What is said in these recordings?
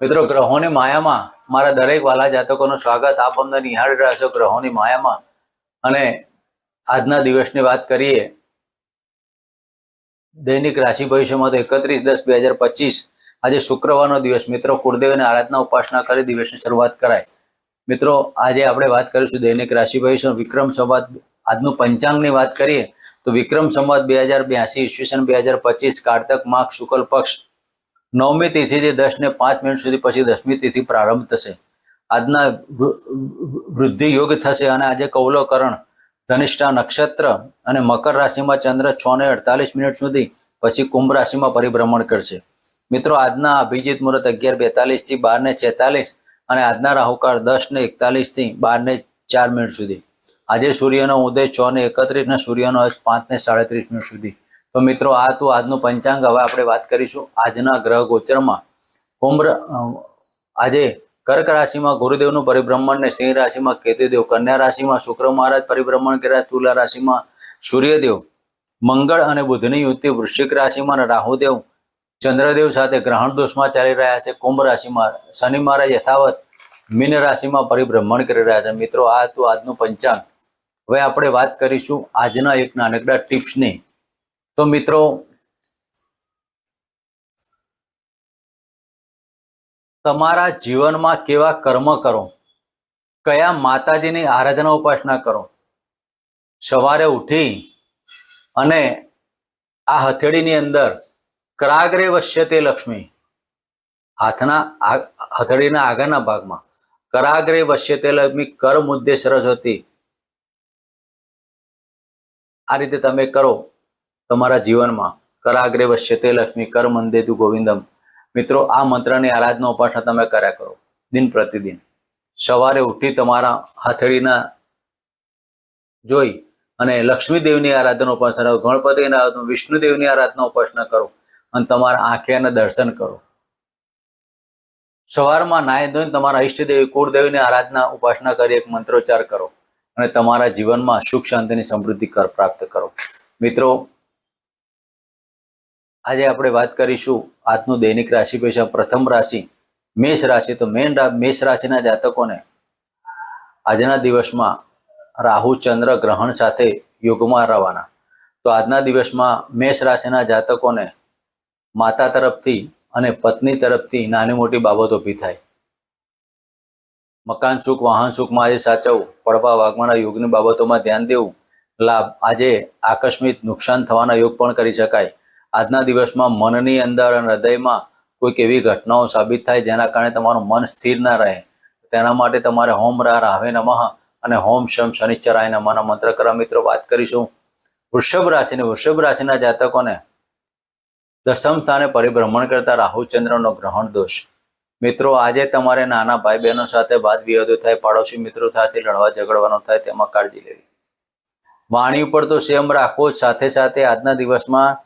મિત્રો, ગ્રહોની માયામાં મારા દરેક વાલા જાતકોનું સ્વાગત. આપ અમને નિહાળી રહ્યા છો ગ્રહોની માયામાં. અને આજના દિવસની વાત કરીએ, દૈનિક રાશિ ભવિષ્યમાં તો એકત્રીસ દસ બે આજે શુક્રવારનો દિવસ. મિત્રો કુળદેવની આરાધના ઉપાસના કરી દિવસની શરૂઆત કરાય. મિત્રો, આજે આપણે વાત કરીશું દૈનિક રાશિ ભવિષ્ય વિક્રમ સંવાદ, આજનું પંચાંગની વાત કરીએ, તો વિક્રમ સંવાદ બે હજાર બ્યાસી, ઈસવીસન બે હજાર પચીસ, કારતક, માઘ, શુક્લ પક્ષ નવમી તિથિથી દસ ને પાંચ મિનિટ સુધી પછી દસમી તિથિ પ્રારંભ થશે. આજના વૃદ્ધિ યોગ થશે અને આજે કૌલકરણ, ધનિષ્ઠા નક્ષત્ર અને મકર રાશિમાં ચંદ્ર છ ને અડતાલીસ મિનિટ સુધી પછી કુંભ રાશિમાં પરિભ્રમણ કરશે. મિત્રો, આજના અભિજીત મુહૂર્ત અગિયાર બેતાલીસથી બાર ને છેતાલીસ અને આજના રાહુકાળ દસ ને એકતાલીસથી બાર ને ચાર મિનિટ સુધી. આજે સૂર્યનો ઉદય છ ને એકત્રીસ ને સૂર્યનો અસ્ત પાંચ ને સાડત્રીસ મિનિટ સુધી. તો મિત્રો, આ તો આજનું પંચાંગ. હવે આપણે વાત કરીશું આજના ગ્રહ ગોચરમાં. કુંભ આજે કર્ક રાશિમાં ગુરુદેવનું પરિભ્રમણ ને સિંહ રાશિમાં કેતુદેવ, કન્યા રાશિમાં શુક્ર મહારાજ પરિભ્રમણ કર્યા, તુલા રાશિમાં સૂર્યદેવ, મંગળ અને બુધની યુતિ, વૃશ્ચિક રાશિમાં રાહુદેવ, ચંદ્રદેવ સાથે ગ્રહણ દોષમાં ચાલી રહ્યા છે. કુંભ રાશિમાં શનિ મહારાજ યથાવત મીન રાશિમાં પરિભ્રમણ કરી રહ્યા છે. મિત્રો, આ હતું આજનું પંચાંગ. હવે આપણે વાત કરીશું આજના એક નાનકડા ટિપ્સની. તો મિત્રો, તમારા જીવનમાં કેવા કર્મ કરો? કયા માતાજીની આરાધના ઉપાસના કરો? સવારે ઉઠી અને આ હથેળીની અંદર ક્રાગ્રે વશ્ય તે લક્ષ્મી, હાથના હથેળીના આગળના ભાગમાં કરાગ્રે વશ્યતે લક્ષ્મી, કર મુદ્દે સરસ્વતી આ રીતે તમે કરો. તમારા જીવનમાં કરાગ્રે વશ્યતે લક્ષ્મી કર મંદેતુ ગોવિંદમ. મિત્રો, આ મંત્રની આરાધના ઉપાસના તમે કર્યા કરો. દિન પ્રતિદિન. સવારે ઉઠી તમારા હથેળીના જોઈ અને લક્ષ્મીદેવની આરાધના ઉપાસના કરો. ગણપતિના વિષ્ણુદેવની આરાધના ઉપાસના કરો અને તમારા આંખે અને દર્શન કરો. સવારમાં નાય ધોઈને તમારા ઈષ્ટદેવી કુળદેવીની આરાધના ઉપાસના કરી એક મંત્રોચ્ચાર કરો અને તમારા જીવનમાં સુખ શાંતિની સમૃદ્ધિ કર પ્રાપ્ત કરો. મિત્રો આજે આપણે વાત કરીશું આજનું દૈનિક રાશિ પૈસા. પ્રથમ રાશિ મેષ રાશિ. તો મેન મેષ રાશિના જાતકોને આજના દિવસમાં રાહુ, ચંદ્ર, ગ્રહણ સાથે યોગમાં રહેવાના. તો આજના દિવસમાં મેષ રાશિના જાતકોને માતા તરફથી અને પત્ની તરફથી નાની મોટી બાબતો ઊભી થાય. મકાન સુખ, વાહન સુખમાં આજે સાચવવું, પડવા, વાગવાના યોગની બાબતોમાં ધ્યાન દેવું, લાભ. આજે આકસ્મિક નુકસાન થવાના યોગ પણ કરી શકાય. આજના દિવસમાં મનની અંદર અને હૃદયમાં કોઈક એવી ઘટનાઓ સાબિત થાય જેના કારણે તમારું મન સ્થિર ના રહે. તેના માટે તમારે હોમ રા રાહવે નમઃ અને હોમ શમ શનિશ્ચરાય નમઃના મંત્ર કરવા મિત્રો, વાત કરીશું વૃષભ રાશિને. વૃષભ રાશિના જાતકોને દસમ સ્થાને પરિભ્રમણ કરતા રાહુ ચંદ્રનો ગ્રહણ દોષ. મિત્રો, આજે તમારે નાના ભાઈ બહેનો સાથે વાદ વિવાદો થાય, પાડોશી મિત્રો સાથે લડવા ઝઘડવાનો થાય, તેમાં કાળજી લેવી. વાણી ઉપર તો સેમ રાખવો જ. સાથે સાથે આજના દિવસમાં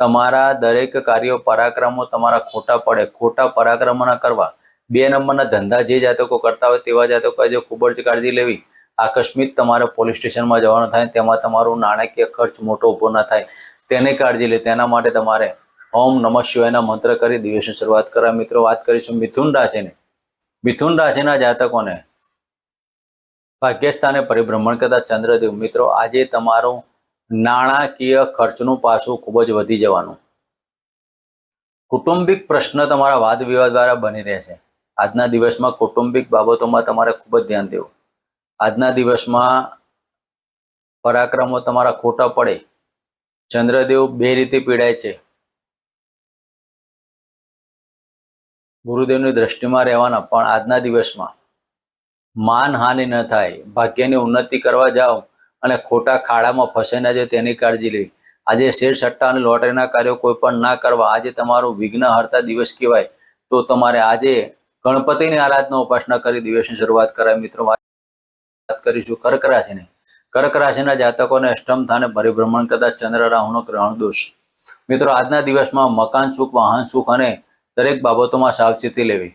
તમારા દરેક કાર્યો પરાક્રમો તમારા ખોટા પડે, ખોટા પરાક્રમો ના કરવા. બે નંબરના ધંધા જે જાતકો કરતા હોય તેવા જાતકો આજે ખૂબ જ કાળજી લેવી. આકસ્મિક તમારે પોલીસ સ્ટેશનમાં જવાનું થાય તેમાં તમારું નાણાકીય ખર્ચ મોટો ઊભો ના થાય. તેને કાળજી લે, તેના માટે તમારે ઓમ નમઃ શિવાયના મંત્ર કરી દિવસની શરૂઆત કરવા. મિત્રો, વાત કરીશું મિથુન રાશિની. મિથુન રાશિના જાતકોને ભાગ્યસ્થાને પરિભ્રમણ કરતા ચંદ્રદેવ. મિત્રો, આજે તમારું નાણાકીય ખર્ચનું પાસું ખૂબ જ વધી જવાનું. કુટુંબિક પ્રશ્ન તમારા વાદ વિવાદ દ્વારા બની રહેશે. આજના દિવસમાં કુટુંબિક બાબતોમાં તમારે ખૂબ જ ધ્યાન દેવું. આજના દિવસમાં પરાક્રમો તમારા ખોટા પડે. ચંદ્રદેવ બે રીતે પીડાય છે. ગુરુદેવની દ્રષ્ટિમાં રહેવાના, પણ આજના દિવસમાં માનહાનિ ન થાય. ભાગ્યની ઉન્નતિ કરવા જાઓ અને ખોટા ખાડામાં ફસાઈ ના જાય તેની કાળજી લેવી આજે શેર સટ્ટા અને લોટરીના કાર્યો કોઈ પણ ના કરવા, આજે તમારું વિઘ્ન હરતા દિવસ કહેવાય. તો તમારે આજે ગણપતિની આરાધના ઉપાસના કરી દિવસની શરૂઆત કરાય. મિત્રો, વાત કરીશું કર્ક રાશિની. કર્ક રાશિના જાતકોને અષ્ટમ સ્થાને પરિભ્રમણ કરતા ચંદ્ર રાહુનો ગ્રહણ દોષ. મિત્રો, આજના દિવસમાં મકાન સુખ, વાહન સુખ અને દરેક બાબતોમાં સાવચેતી લેવી.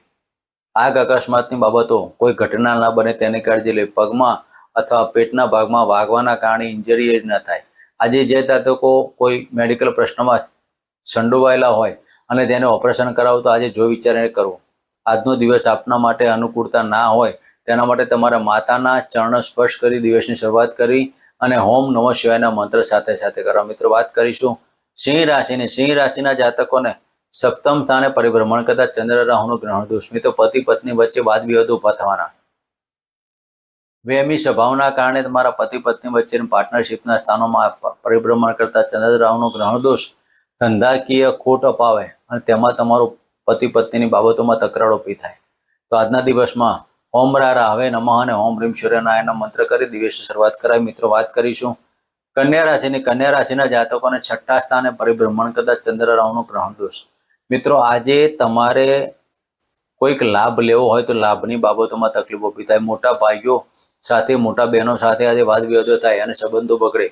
આગ અકસ્માતની બાબતો કોઈ ઘટના ના બને તેની કાળજી લેવી પગમાં અથવા પેટના ભાગમાં વાગવાના કારણે ઇન્જરી ન થાય. આજે જે જાતકો કોઈ મેડિકલ પ્રશ્નમાં સંડોવાયેલા હોય અને તેને ઓપરેશન કરાવવું તો આજે જો વિચારીને કરવું. આજનો દિવસ આપના માટે અનુકૂળતા ના હોય તેના માટે તમારા માતાના ચરણ સ્પર્શ કરી દિવસની શરૂઆત કરી અને હોમ નમઃ શિવાયના મંત્ર સાથે સાથે કરવા મિત્રો, વાત કરીશું સિંહ રાશિની. સિંહ રાશિના જાતકોને સપ્તમ સ્થાને પરિભ્રમણ કરતા ચંદ્ર રાહુનું ગ્રહણ દોષ. મિત્રો, પતિ પત્ની વચ્ચે વાદ વિવાદ ઊભા થવાના. વેમી સ્વભાવના કારણે તમારા પતિ પત્ની વચ્ચેની પાર્ટનરશિપના સ્થાનોમાં પરિભ્રમણ કરતા ચંદ્ર રાહુનો ગ્રહણ દોષ ધંધાકીય ખોટ અપાવે અને તેમાં તમારું પતિ પત્નીની બાબતોમાં તકરાર ઊભી થાય. તો આજના દિવસમાં ઓમ રા હવે નમઃ અને ઓમ રીમ સૂર્યનારાયણના મંત્ર કરી દિવસની શરૂઆત કરાવી મિત્રો, વાત કરીશું કન્યા રાશિની. કન્યા રાશિના જાતકોને છઠ્ઠા સ્થાને પરિભ્રમણ કરતા ચંદ્ર રાહુનું ગ્રહણ દોષ. મિત્રો, આજે તમારે કોઈક લાભ લેવો હોય તો લાભની બાબતોમાં તકલીફો ઊભી થાય મોટા ભાઈઓ સાથે, મોટા બહેનો સાથે આજે વાદ વિવાદો થાય અને સંબંધો બગડે.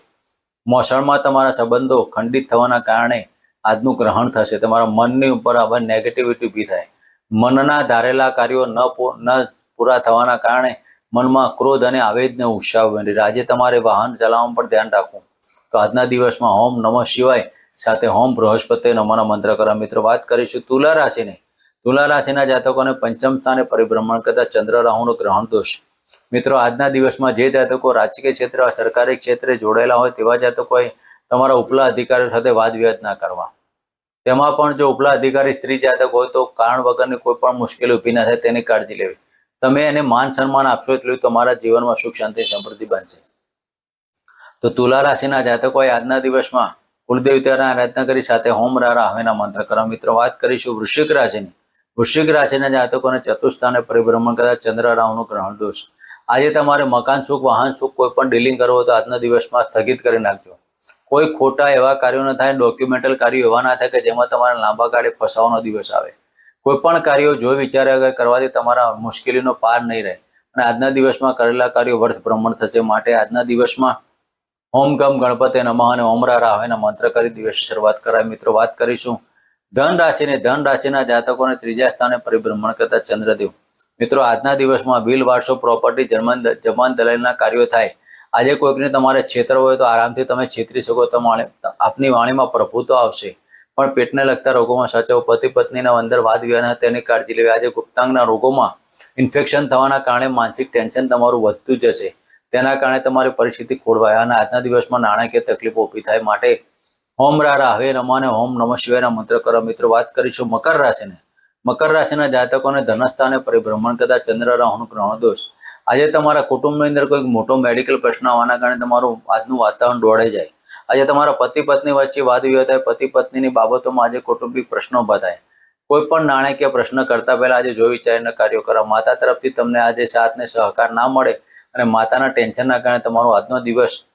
મોસણમાં તમારા સંબંધો ખંડિત થવાના કારણે આજનું ગ્રહણ થશે. તમારા મનની ઉપર આવા નેગેટિવિટી ઊભી થાય. મનના ધારેલા કાર્યો ન ન પૂરા થવાના કારણે મનમાં ક્રોધ અને આવેદને ઉત્સાહ બની. આજે તમારે વાહન ચલાવવામાં પણ ધ્યાન રાખવું. તો આજના દિવસમાં હોમ નમઃ શિવાય સાથે હોમ બૃહસ્પતિ નમોના મંત્ર કરવા મિત્રો, વાત કરીશું તુલા રાશિની. તુલા રાશિના જાતકોને પંચમ સ્થાને પરિભ્રમણ કરતા ચંદ્ર રાહુનો ગ્રહણ દોષ. મિત્રો, આજના દિવસમાં જે જાતકો રાજકીય ક્ષેત્ર, સરકારી ક્ષેત્રે જોડાયેલા હોય તેવા જાતકોએ તમારા ઉપલા અધિકારીઓ સાથે વાદ વિવાદ ના કરવા. તેમાં પણ જો ઉપલા અધિકારી સ્ત્રી જાતક હોય તો કારણ વગરની કોઈ પણ મુશ્કેલી ઊભી ના થાય તેની કાળજી લેવી. તમે એને માન સન્માન આપશો એટલું તમારા જીવનમાં સુખ, શાંતિ, સમૃદ્ધિ બનશે. તો તુલા રાશિના જાતકોએ આજના દિવસમાં કુળદેવતાના આરાધના કરી સાથે હોમ રારા હવેના મંત્ર કરવા મિત્રો, વાત કરીશું વૃશ્ચિક રાશિની. વૃશ્ચિક રાશિના જાતકોને ચતુર્સ્થાને પરિભ્રમણ કરતા ચંદ્ર રાહુનું ગ્રહણ દોષ આજે તમારે મકાન સુખ, વાહન સુખ કોઈ પણ ડીલિંગ કરવો તો આજના દિવસમાં સ્થગિત કરી નાખજો. કોઈ ખોટા એવા કાર્યો ન થાય ડોક્યુમેન્ટલ કાર્યો એવા ના થાય કે જેમાં તમારે લાંબા ગાળે ફસાવાનો દિવસ આવે. કોઈ પણ કાર્યો જો વિચારે અગર કરવાથી તમારા મુશ્કેલીનો પાર નહીં રહે. અને આજના દિવસમાં કરેલા કાર્યો વર્થ ભ્રમણ થશે. માટે આજના દિવસમાં હોમ ગમ ગણપતે નમઃ અને ઓમરા રાવેના મંત્ર કરી દિવસની શરૂઆત કરાય. મિત્રો, વાત કરીશું ધન રાશિને ધન રાશિના જાતકોને ત્રીજા સ્થાને પરિભ્રમણ કરતા ચંદ્રદેવ. મિત્રો, આજના દિવસમાં બિલ વારસો પ્રોપર્ટી જમાન જમાન દલાલના કાર્યો થાય. આજે કોઈકને તમારે છેતર હોય તો આરામથી તમે છેતરી શકો તમારે આપની વાણીમાં પ્રભુત્વ આવશે. પણ પેટને લગતા રોગોમાં સાચવો. પતિ પત્નીના અંદર વાદ વિવાદ તેની કાળજી લેવી. આજે ગુપ્તાંગના રોગોમાં ઇન્ફેક્શન થવાના કારણે માનસિક ટેન્શન તમારું વધતું જશે. તેના કારણે તમારી પરિસ્થિતિ ખોળવાય. અને આજના દિવસમાં નાણાકીય તકલીફો ઊભી થાય માટે હોમ રા હવે નમઃ અને હોમ નમઃ શિવાયના મંત્ર કરો. મિત્રો, વાત કરીશું મકર રાશિને. મકર રાશિના જાતકોને ધનસ્થાને પરિભ્રમણ કરતા ચંદ્ર, રાહુનું ગ્રહણ દોષ. આજે તમારા કુટુંબની અંદર કોઈક મોટો મેડિકલ પ્રશ્ન આવવાના કારણે તમારું આજનું વાતાવરણ દોડાઈ જાય. આજે તમારા પતિ પત્ની વચ્ચે વાદ વિવાદ થાય પતિ પત્નીની બાબતોમાં આજે કૌટુંબિક પ્રશ્નો ઊભા થાય. કોઈ પણ નાણાકીય પ્રશ્ન કરતા પહેલા આજે જોઈ વિચારીને કાર્યો કરો. માતા તરફથી તમને આજે સાથને સહકાર ના મળે અને માતાના ટેન્શનના કારણે તમારો આજનો દિવસ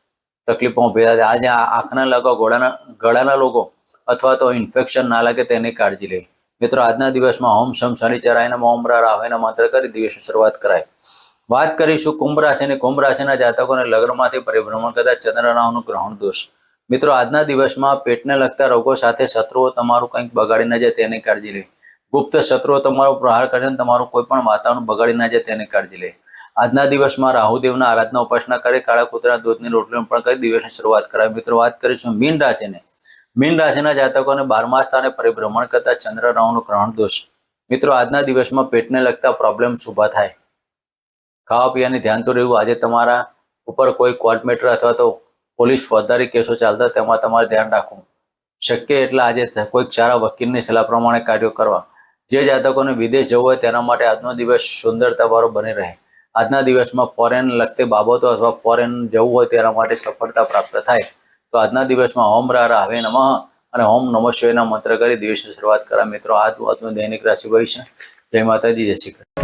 તકલીફો ઊભી થાય આજે આંખના લગાવ ગોળાના, ગળાના લોકો અથવા તો ઇન્ફેક્શન ના લાગે તેની કાળજી લેવી મિત્રો, આજના દિવસમાં હોમ શમ શનિચરાયના ઓમ રા એના મંત્ર કરી દિવસની શરૂઆત કરાય. વાત કરીશું કુંભ રાશિની. કુંભ રાશિના જાતકોને લગ્નમાંથી પરિભ્રમણ કરતા ચંદ્રરાહુનું ગ્રહણ દોષ. મિત્રો, આજના દિવસમાં પેટને લગતા રોગો સાથે શત્રુઓ તમારું કંઈક બગાડી ન જાય તેની કાળજી લે ગુપ્ત શત્રુઓ તમારો પ્રહાર કરે તમારું કોઈ પણ વાતાવરણ બગાડી ન જાય તેની કાળજી લે આજના દિવસમાં રાહુદેવના આરાધના ઉપાસના કરી, કાળા કૂતરા દૂધની રોટલી પણ કરી, દિવસની શરૂઆત કરાવી. મિત્રો, વાત કરીશું મીન રાશિને. મીન રાશિના જાતકોને બારમા સ્થાને પરિભ્રમણ કરતા ચંદ્ર રાહુનો ગ્રહણ દોષ. મિત્રો, આજના દિવસમાં પેટને લગતા પ્રોબ્લેમ્સ ઊભા થાય. ખાવા પીવાની ધ્યાન તો રહેવું. આજે તમારા ઉપર કોઈ કોર્ટ મેટર અથવા તો પોલીસ ફોજદારી કેસો ચાલતા, તેમાં તમારે ધ્યાન રાખવું. શક્ય એટલા આજે કોઈક સારા વકીલની સલાહ પ્રમાણે કાર્યો કરવા. જે જાતકોને વિદેશ જવું હોય તેના માટે આજનો દિવસ સુંદરતાવાળો બની રહે. આજના દિવસમાં ફોરેન લગતી બાબતો અથવા ફોરેન જવું હોય તેના માટે સફળતા પ્રાપ્ત થાય. તો આજના દિવસમાં હોમ રા રાવે નમઃ, અને હોમ નમઃ શિવાયના મંત્ર કરી દિવસની શરૂઆત કરા મિત્રો. આ આજનું દૈનિક રાશિ ભવિષ્ય જય માતાજી, જય શ્રી કૃષ્ણ.